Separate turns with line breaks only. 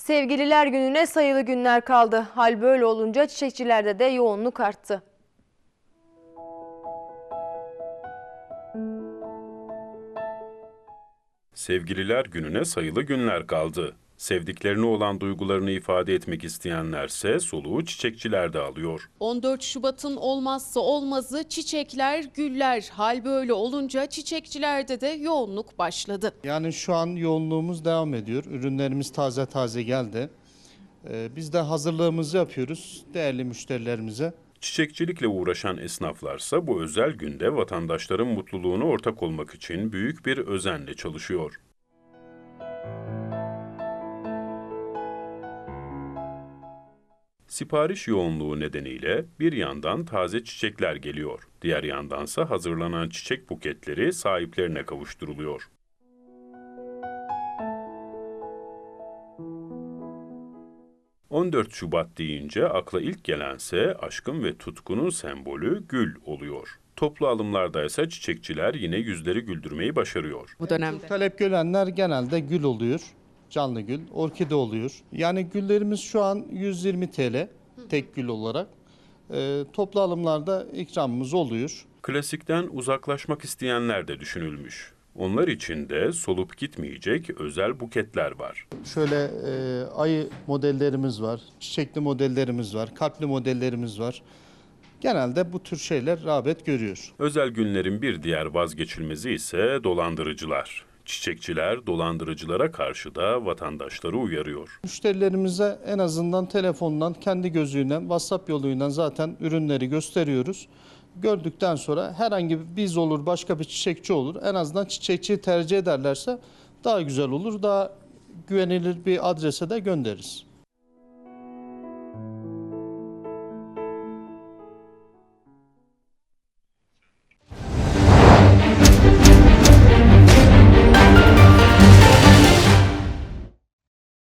Sevgililer gününe sayılı günler kaldı. Hal böyle olunca çiçekçilerde de yoğunluk arttı.
Sevgililer gününe sayılı günler kaldı. Sevdiklerine olan duygularını ifade etmek isteyenlerse soluğu çiçekçilerde alıyor.
14 Şubat'ın olmazsa olmazı çiçekler, güller. Hal böyle olunca çiçekçilerde de yoğunluk başladı.
Yani şu an yoğunluğumuz devam ediyor. Ürünlerimiz taze taze geldi. Ee, Biz de hazırlığımızı yapıyoruz değerli müşterilerimize.
Çiçekçilikle uğraşan esnaflarsa bu özel günde vatandaşların mutluluğuna ortak olmak için büyük bir özenle çalışıyor. Sipariş yoğunluğu nedeniyle bir yandan taze çiçekler geliyor, diğer yandansa hazırlanan çiçek buketleri sahiplerine kavuşturuluyor. ...14 Şubat deyince akla ilk gelense aşkın ve tutkunun sembolü gül oluyor. Toplu alımlarda ise çiçekçiler yine yüzleri güldürmeyi başarıyor.
Bu dönemde.
Talep görenler genelde gül oluyor. Canlı gül, orkide oluyor. Yani güllerimiz şu an 120 TL tek gül olarak. Ee, Toplu alımlarda ikramımız oluyor.
Klasikten uzaklaşmak isteyenler de düşünülmüş. Onlar için de solup gitmeyecek özel buketler var.
Şöyle e, ayı modellerimiz var, çiçekli modellerimiz var, kalpli modellerimiz var. Genelde bu tür şeyler rağbet görüyor.
Özel günlerin bir diğer vazgeçilmezi ise dolandırıcılar. Çiçekçiler dolandırıcılara karşı da vatandaşları uyarıyor.
Müşterilerimize en azından telefondan, kendi gözüyle, WhatsApp yoluyla zaten ürünleri gösteriyoruz. Gördükten sonra herhangi bir biz olur, başka bir çiçekçi olur. En azından çiçekçiyi tercih ederlerse daha güzel olur, daha güvenilir bir adrese de göndeririz.